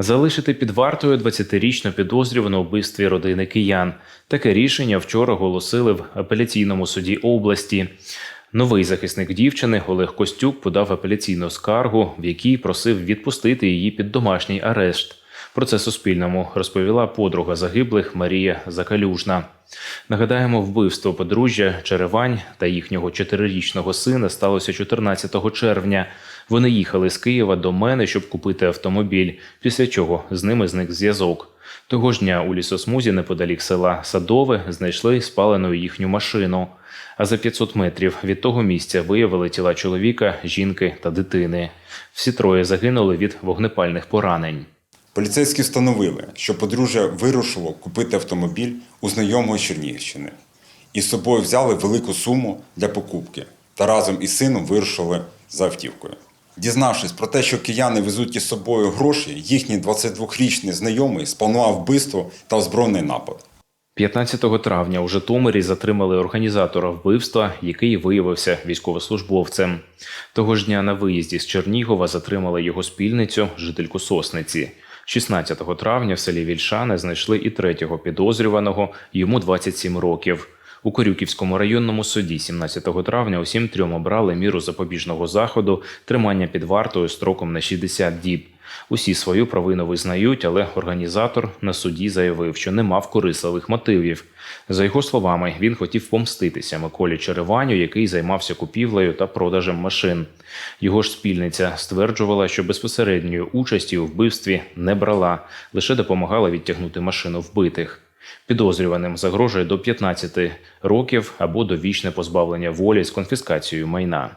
Залишити під вартою 20-річну підозрювану вбивстві родини киян. Таке рішення вчора оголосили в апеляційному суді області. Новий захисник дівчини Олег Костюк подав апеляційну скаргу, в якій просив відпустити її під домашній арешт. Про це Суспільному розповіла подруга загиблих Марія Закалюжна. Нагадаємо, вбивство подружжя Черевань та їхнього чотирирічного сина сталося 14 червня. Вони їхали з Києва до мене, щоб купити автомобіль, після чого з ними зник зв'язок. Того ж дня у лісосмузі неподалік села Садове знайшли спалену їхню машину. А за 500 метрів від того місця виявили тіла чоловіка, жінки та дитини. Всі троє загинули від вогнепальних поранень. Поліцейські встановили, що подружжя вирушило купити автомобіль у знайомого з Чернігівщини і з собою взяли велику суму для покупки та разом із сином вирушили за автівкою. Дізнавшись про те, що кияни везуть із собою гроші, їхній 22-річний знайомий спланував вбивство та озброєний напад. 15 травня у Житомирі затримали організатора вбивства, який виявився військовослужбовцем. Того ж дня на виїзді з Чернігова затримали його спільницю, жительку Сосниці. 16 травня в селі Вільшане знайшли і третього підозрюваного, йому 27 років. У Корюківському районному суді 17 травня усім трьом обрали міру запобіжного заходу тримання під вартою строком на 60 діб. Усі свою провину визнають, але організатор на суді заявив, що не мав корисливих мотивів. За його словами, він хотів помститися Миколі Череваню, який займався купівлею та продажем машин. Його ж спільниця стверджувала, що безпосередньої участі у вбивстві не брала, лише допомагала відтягнути машину вбитих. Підозрюваним загрожує до 15 років або довічне позбавлення волі з конфіскацією майна.